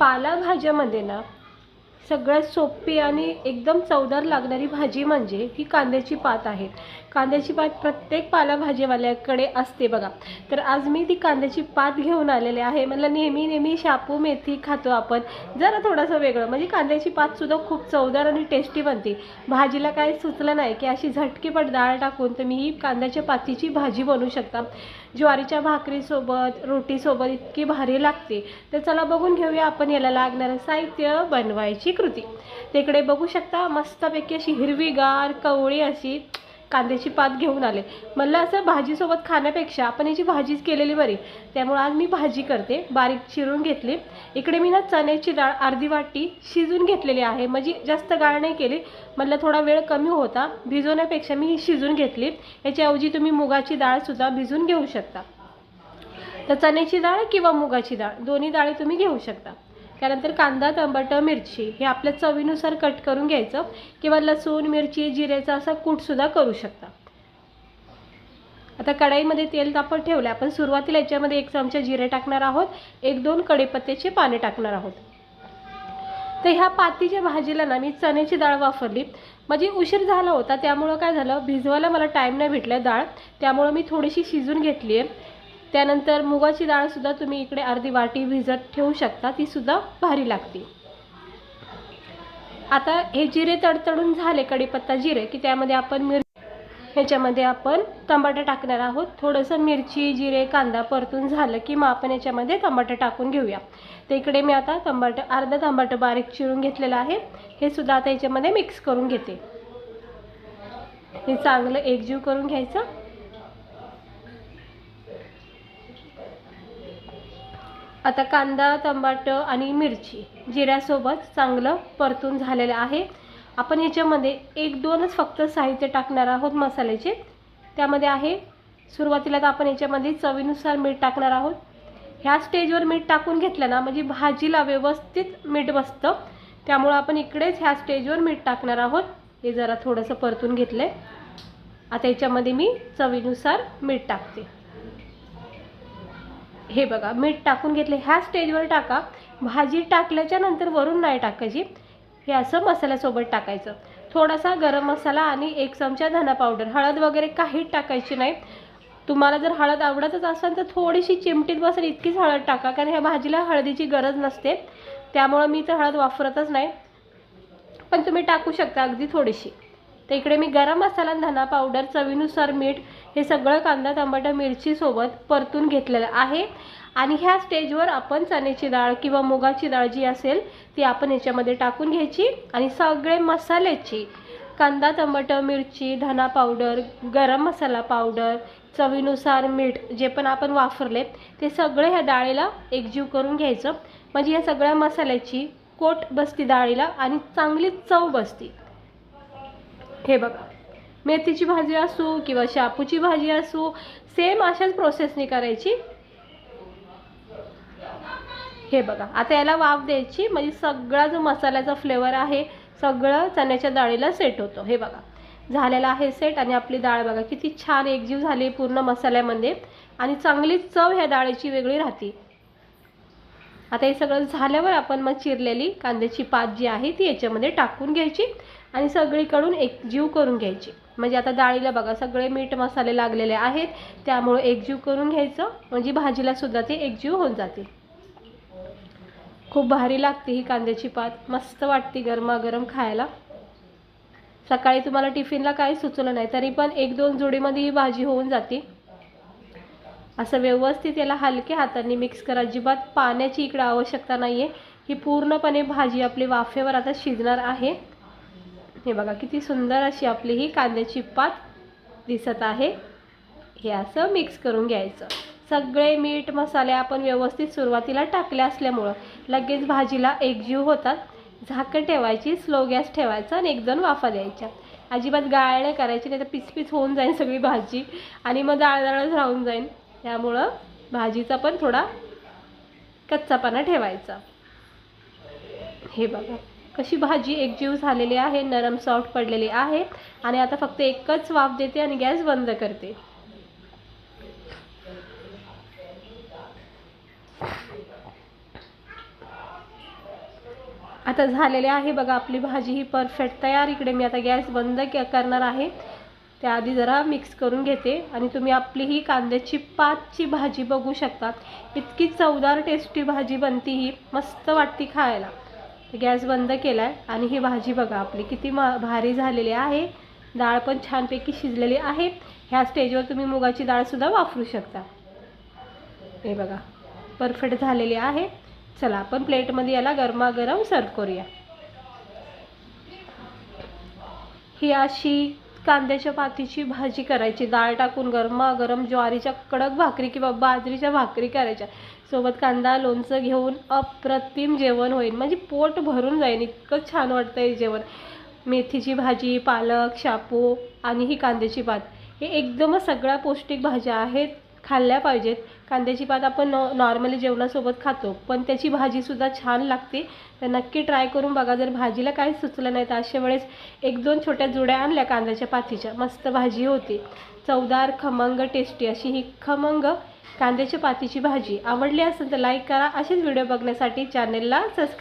पालाभाज्यामध्ये ना सगळ्यात सोपी आणि एकदम चवदार लागणारी भाजी म्हणजे ही कांद्याची पात आहे. कांद्याची पात प्रत्येक पालाभाजीवाल्याकडे असते बघा. तर आज मी ती कांद्याची पात घेऊन आलेले आहे. मला नेहमी नेहमी शापू मेथी खातो आपण. जरा थोडंसं वेगळं. म्हणजे कांद्याची पातसुद्धा खूप चवदार आणि टेस्टी बनते. भाजीला काय सुचलं नाही की अशी झटकीपट डाळ टाकून तुम्ही ही कांद्याच्या पातीची भाजी बनवू शकता. ज्वारीच्या भाकरीसोबत रोटीसोबत इतकी भारी लागते. तर चला बघून घेऊया आपण याला लागणारं साहित्य बनवायची कृती तिकडे बघू शकता मस्तपैकी अशी हिरवीगार कवळी अशी कांद्याची पात घेऊन आले. म्हणलं असं भाजीसोबत खाण्यापेक्षा आपण याची भाजीच केलेली बरी. त्यामुळे आज मी भाजी करते. बारीक चिरून घेतली. इकडे मी ना चण्याची डाळ अर्धी वाटी शिजून घेतलेली आहे. म्हणजे जास्त गाळ नाही केली. म्हणलं थोडा वेळ कमी होता. भिजवण्यापेक्षा मी शिजून घेतली. याच्याऐवजी तुम्ही मुगाची डाळसुद्धा भिजून घेऊ शकता. तर चण्याची डाळ किंवा मुगाची डाळ दोन्ही डाळी तुम्ही घेऊ शकता. त्यानंतर कांदा टमाटर मिरची हे आपल्या चवीनुसार कट करून घ्यायचं. किंवा लसूण मिरची जिऱ्याचा असा कूटसुद्धा करू शकता. आता कढाईमध्ये तेल तापत ठेवलं आपण सुरुवातीला याच्यामध्ये एक चमचा जिरे टाकणार आहोत. एक दोन कढीपत्त्याचे पाने टाकणार आहोत. तर ह्या पातीच्या भाजीला ना मी चण्याची डाळ वापरली. म्हणजे उशीर झाला होता त्यामुळं काय झालं? भिजवायला मला टाईम नाही भेटला डाळ. त्यामुळं मी थोडीशी शिजून घेतली आहे त्यानंतर मुगाची डाळसुद्धा तुम्ही इकडे अर्धी वाटी भिजत ठेवू शकता तीसुद्धा भारी लागते. आता हे जिरे तडतडून झाले कढीपत्ता जिरे की त्यामध्ये आपण मिर ह्याच्यामध्ये आपण टमाटर टाकणार आहोत. थोडंसं मिरची जिरे कांदा परतून झालं की मग आपण याच्यामध्ये टमाटर टाकून घेऊया. तर इकडे मी आता टमाटर अर्धा टमाटर बारीक चिरून घेतलेलं आहे. हे सुद्धा आता याच्यामध्ये मिक्स करून घेते. हे चांगलं एकजीव करून घ्यायचं. आता कांदा टमाटं आणि मिरची जिऱ्यासोबत चांगलं परतून झालेलं आहे. आपण याच्यामध्ये एक दोनच फक्त साहित्य टाकणार आहोत मसाल्याचे. त्यामध्ये आहे सुरुवातीला तर आपण याच्यामध्ये चवीनुसार मीठ टाकणार आहोत. ह्या स्टेजवर मीठ टाकून घेतलं ना म्हणजे भाजीला व्यवस्थित मीठ बसतं. त्यामुळं आपण इकडेच ह्या स्टेजवर मीठ टाकणार आहोत. हे जरा थोडंसं परतून घेतलं आहे आता याच्यामध्ये मी चवीनुसार मीठ टाकते. हे बघा मीठ टाकून घेतले. ह्या स्टेजवर टाका. भाजी टाकल्याच्या नंतर वरून नाही टाकायची. हे असं मसाल्यासोबत टाकायचं. थोडासा गरम मसाला आणि एक चमचा धना पावडर हळद वगैरे काहीच टाकायची नाही. तुम्हाला जर हळद आवडतच असेल तर थोडीशी चिमटीत बसेल इतकीच हळद टाका कारण ह्या भाजीला हळदीची गरज नसते. त्यामुळं मी तर हळद वापरतच नाही. पण तुम्ही टाकू शकता अगदी थोडीशी. तर इकडे मी गरम मसाला धना पावडर चवीनुसार मीठ हे सगळं कांदा टमाटर मिरचीसोबत परतून घेतलेलं आहे. आणि ह्या स्टेजवर आपण चण्याची डाळ किंवा मुगाची डाळ जी असेल ती आपण याच्यामध्ये टाकून घ्यायची. आणि सगळे मसाल्याची कांदा टमाटर मिरची धना पावडर गरम मसाला पावडर चवीनुसार मीठ जे पण आपण वापरले ते सगळे ह्या डाळीला एकजीव करून घ्यायचं. म्हणजे या सगळ्या मसाल्याची कोट बसती डाळीला आणि चांगली चव बसती. हे बघा. मेथीची भाजी असो किंवा शापूची भाजी असो सेम अशाच प्रोसेसने करायची. हे बघा. आता याला वाफ द्यायची. म्हणजे सगळा जो मसाल्याचा फ्लेवर आहे सगळं चण्याच्या डाळीला सेट होतो. हे बघा. झालेला आहे सेट आणि आपली डाळ बघा किती छान एकजीव झाली पूर्ण मसाल्यामध्ये. आणि चांगली चव ह्या डाळीची वेगळी राहते. आता हे सगळं झाल्यावर आपण मग चिरलेली कांद्याची पात जी आहे ती याच्यामध्ये टाकून घ्यायची. आणि सगळीकडून एकजीव करून घ्यायची. म्हणजे आता डाळीला बघा सगळे मीठ मसाले लागलेले आहेत त्यामुळे एकजीव करून घ्यायचं म्हणजे भाजीला सुद्धा ते एकजीव होऊन जातील. खूप भारी लागते ही कांद्याची पात. मस्त वाटते गरमागरम खायला. सकाळी तुम्हाला टिफिनला काही सुचलं नाही तरी पण एक दोन जोडीमध्ये ही भाजी होऊन जाते. असं व्यवस्थित याला हलक्या हाताने मिक्स करा. अजिबात पाण्याची इकडं आवश्यकता नाही आहे ही पूर्णपणे भाजी आपली वाफेवर आता शिजणार आहे. हे बघा किती सुंदर अशी आपली ही कांद्याची पात दिसत आहे. हे असं मिक्स करून घ्यायचं. सगळे मीठ मसाले आपण व्यवस्थित सुरुवातीला टाकले असल्यामुळं लगेच भाजीला एकजीव होतात. झाकण ठेवायची स्लो गॅस ठेवायचा आणि एक दोन वाफा द्यायच्या. अजिबात गाळ नाही करायची नाही तर पिचपिच होऊन जाईल सगळी भाजी आणि मग जाळजाळच राहून जाईल. त्यामुळं भाजीचा पण थोडा कच्चापणा ठेवायचा. हे बघा. अशी भाजी एकजीव झालेली आहे नरम सॉफ्ट पडलेली आहे आणि आता फक्त एकच वाफ देते आणि गॅस बंद करते. आता झालेले आहे बघा आपली भाजी ही परफेक्ट तयार. इकडे मी आता गॅस बंद करणार आहे. त्याआधी जरा मिक्स करून घेते आणि तुम्ही आपली ही कांद्याची पाचची भाजी बघू शकता. इतकी चवदार टेस्टी भाजी बनती ही. मस्त वाटती खायला. गॅस बंद केला आहे आणि ही भाजी बघा आपली किती मा भारी झालेली आहे. डाळ पण छानपैकी शिजलेली आहे. ह्या स्टेजवर तुम्ही मुगाची डाळसुद्धा वापरू शकता. हे बघा परफेक्ट झालेली आहे. चला आपण प्लेटमध्ये याला गरमागरम सर्व करूया. ही अशी कांद्याच्या पातीची भाजी करायची. डाळ टाकून गरमागरम ज्वारीच्या कडक भाकरी किंवा बाजरीच्या भाकरी करायच्या. सोबत कांदा लोणचं घेऊन अप्रतिम जेवण होईल. म्हणजे पोट भरून जाईल. इतकं छान वाटतं हे जेवण. मेथीची भाजी पालक शापू आणि ही कांद्याची भात. हे एकदमच सगळ्या पौष्टिक भाज्या आहेत. खाल्ल्या पाहिजेत. कांद्याची पात आपण नॉ नॉर्मली जेवणासोबत खातो. पण त्याची भाजीसुद्धा छान लागते. तर नक्की ट्राय करून बघा. जर भाजीला काही सुचलं नाही तर अशा वेळेस एक दोन छोट्या जुड्या आणल्या कांद्याच्या पातीच्या. मस्त भाजी होती. चवदार खमंग टेस्टी अशी ही खमंग कांद्याच्या पातीची भाजी. आवडली असेल तर लाईक करा. असेच व्हिडिओ बघण्यासाठी चॅनेलला सबस्क्राईब